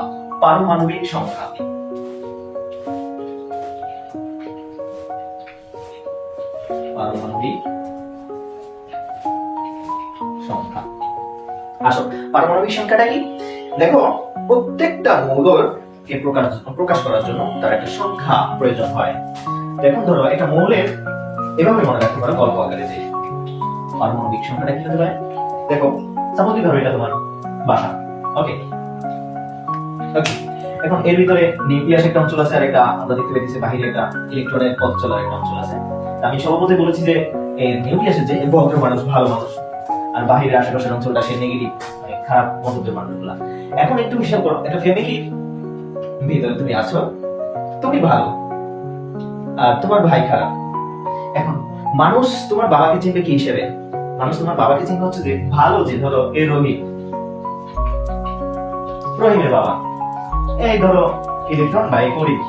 পা- পারমাণবিক সংখ্যা। পারমাণবিক আসো, পারমাণবিক সংখ্যাটা কি? দেখো, প্রত্যেকটা মৌলর কে প্রকাশ করার জন্য তার একটা সংখ্যা প্রয়োজন হয়। দেখো ধরো, একটা মৌলের এভাবে মনে রাখতে পারো, গল্প আকারে যে পারমাণবিক সংখ্যাটা কি হতে পারে দেখো সাপোজ ধরো, এটা তোমার বাসা। ওকে এখন এর ভিতরে নিউক্লিয়াস একটা অঞ্চল আছে আর একটা আমরা দেখতে পেয়েছি বাহিরে একটা ইলেকট্রনের পথ চলার একটা অঞ্চল আছে। আমি সভাপতি বলেছি যে নিউক্লিয়াসের যে ভদ্র মানুষ, ভালো মানুষ, আর বাহিরের আশেপাশের অঞ্চলটা সে নেগেটিভ খারাপ মন্তব্যের মানুষগুলা। এখন একটু হিসাব করো, একটা ফ্যামিলির ভিতরে তুমি আছো, তুমি ভালো, আর তোমার ভাই খারাপ। এখন মানুষ তোমার বাবাকে চিনবে কি হিসেবে? মানুষ তোমার বাবাকে চিনবে হচ্ছে যে ভালো যে ধরো এ রোহিত রহিমের বাবা। এই ধরো ইলেকট্রন বা এই করিম।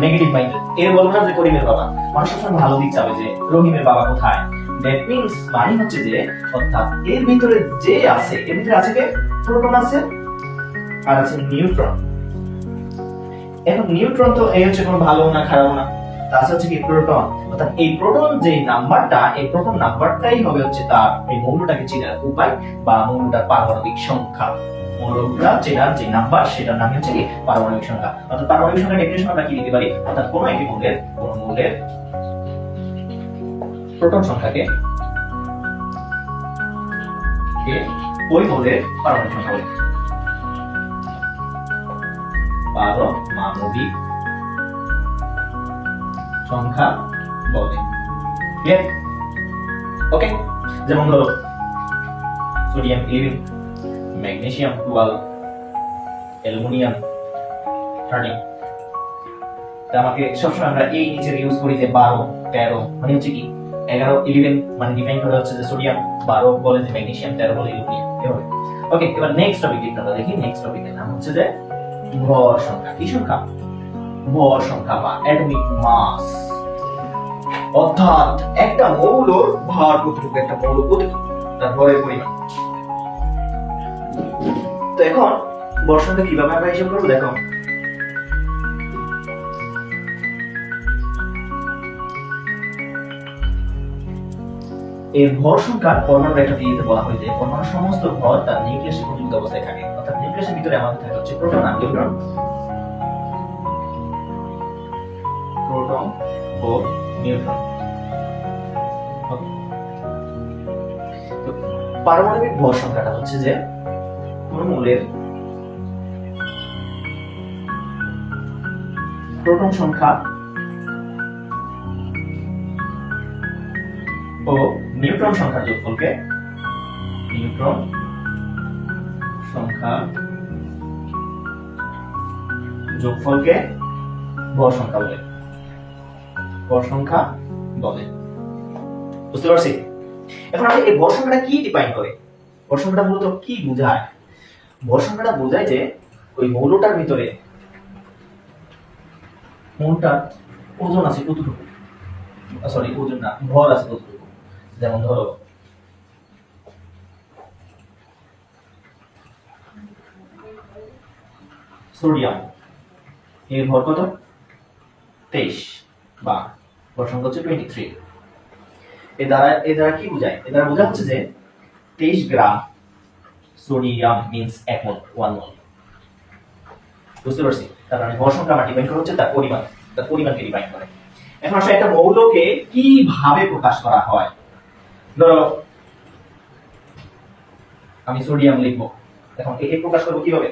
নেগেটিভ মাইন্ড এর বলব না যে করিমের বাবা। মানুষ সবসময় ভালো দিক চাবে যে, রহিমের বাবা কোথায়? দ্যাট মিনস মানে হচ্ছে যে, অর্থাৎ এর ভিতরে যে আছে, এর ভিতরে আছে কে? প্রোটন আছে, আর আছে নিউট্রন। এখন নিউট্রন তো এই হচ্ছে কোনো ভালো না খারাপ না। তাছাড়া হচ্ছে কি প্রোটন। অর্থাৎ এই প্রোটন যে নাম্বারটা, এই প্রোটন নাম্বারটাই হবে হচ্ছে তার এই মৌলটাকে চেনার উপায় বা মৌলটার পারমাণবিক সংখ্যা। মৌলটা চেনার যে নাম্বার, সেটার নাম হচ্ছে কি? পারমাণবিক সংখ্যা। অর্থাৎ পারমাণবিক সংখ্যা ডেফিনেশন আমরা কি দিতে পারি? অর্থাৎ কোনো একটি মৌলের কোনো মৌলের প্রোটন সংখ্যাকে ওই মৌলের পারমাণবিক সংখ্যা বলে। পারমাণবিক সংখ্যা বলে। ওকে যেমন ধরো sodium eleven magnesium twelve, aluminium thirteen আমাকে সবসময় আমরা এই নিচের ইউজ করি যে বারো, তেরো মানে হচ্ছে কি, এগারো ইলেভেন মানে ডিফাইন করা হচ্ছে যে সোডিয়াম বারো বলে যে ম্যাগনেসিয়াম তেরো বলে অ্যালুমিনিয়াম, এভাবে। ওকে এবার নেক্সট টপিক আমরা দেখি নেক্সট টপিকের নাম হচ্ছে যে ভর সংখ্যা। কি সংখ্যা? ভর সংখ্যা বা অ্যাটমিক মাস অর্থাৎ একটা মৌলর ভর কতটুকু? একটা মৌল কতটুকু? তার ভরের পরিমাণ। তো এখন সংখ্যা কীভাবে আমরা হিসাব করব দেখো। ভর পরমাণু দিয়ে বলা হয় যে পরমাণু সমস্ত ভর তার নিউক্লিয়াসে অবস্থায় থাকে। অর্থাৎ নিউক্লিয়াসের ভিতরে আমাদের থাকে হচ্ছে প্রোটন আর নিউট্রন। প্রোটন ও নিউট্রন। পারমাণবিক ভর সংখ্যাটা হচ্ছে যে কোন মৌলের প্রোটন সংখ্যা ও নিউট্রন সংখ্যার যোগফলকে নিউট্রন সংখ্যা যোগফলকে সংখ্যা বলে। ভর সংখ্যা বলে। বুঝতে পারছি? এখন আমরা এই ভর সংখ্যাটা কি ডিফাইন করে? ভর সংখ্যাটা মূলত কি বোঝায়? ভর সংখ্যাটা বোঝায় যে ওই মৌলটার ভিতরে মৌলটার ওজন আছে কতটুকু? সরি ওজন না, ভর আছে কতটুকু? যেমন ধরো, সোডিয়াম, এর ভর কত? তেইশ, বা ভর সংখ্যা হচ্ছে টোয়েন্টি থ্রি এ দ্বারা এ দ্বারা কি বোঝায়? এ দ্বারা বোঝা হচ্ছে যে তেইশ গ্রাম সোডিয়াম মিন্স এক মোল ওয়ান মোল বুঝতে পারছি? তার মানে সংখ্যা আমরা করা হচ্ছে তার পরিমাণ, তার পরিমাণকে ডিফাইন করে। এখন আসলে একটা মৌলকে কীভাবে প্রকাশ করা হয়? ধরো, আমি সোডিয়াম লিখব। এখন একে প্রকাশ করব কীভাবে?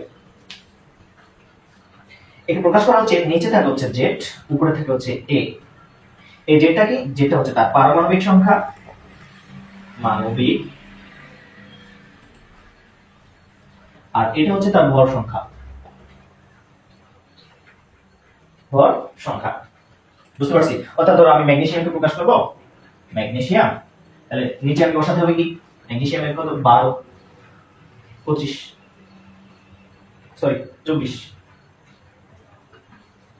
একে প্রকাশ করা হচ্ছে, নিচে থাকে হচ্ছে জেড উপরে থাকে হচ্ছে এ এই জেডটা কি? যেটা হচ্ছে তার পারমাণবিক সংখ্যা, মানবিক আর এটা হচ্ছে তার ভর সংখ্যা। ভর সংখ্যা। বুঝতে পারছি? অর্থাৎ ধরো আমি ম্যাগনেসিয়ামকে প্রকাশ করব। ম্যাগনেসিয়াম তাহলে নিচে আমি বসাতে হবে কি? ম্যাগনেসিয়ামের কত? বারো। পঁচিশ। সরি, চব্বিশ।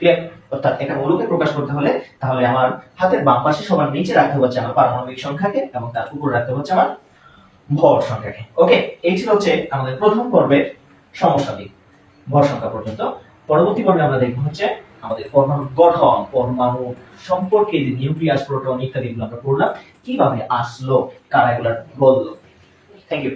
ক্লিয়ার অর্থাৎ একটা মৌলকে প্রকাশ করতে হলে তাহলে আমার হাতের বাম পাশে সবার নিচে রাখতে হচ্ছে আমার পারমাণবিক সংখ্যাকে এবং তার উপর রাখতে হচ্ছে আমার ভর সংখ্যাকে ওকে এই ছিল হচ্ছে আমাদের প্রথম পর্বের সমস্যা দিক। ভর সংখ্যা পর্যন্ত। পরবর্তী পর্বে আমরা দেখব হচ্ছে আমাদের পরমাণু গঠন, পরমাণু সম্পর্কে যে নিউক্লিয়াস, প্রোটন ইত্যাদি গুলো আমরা পড়লাম, কীভাবে আসলো, কারা এগুলো বলল? Thank you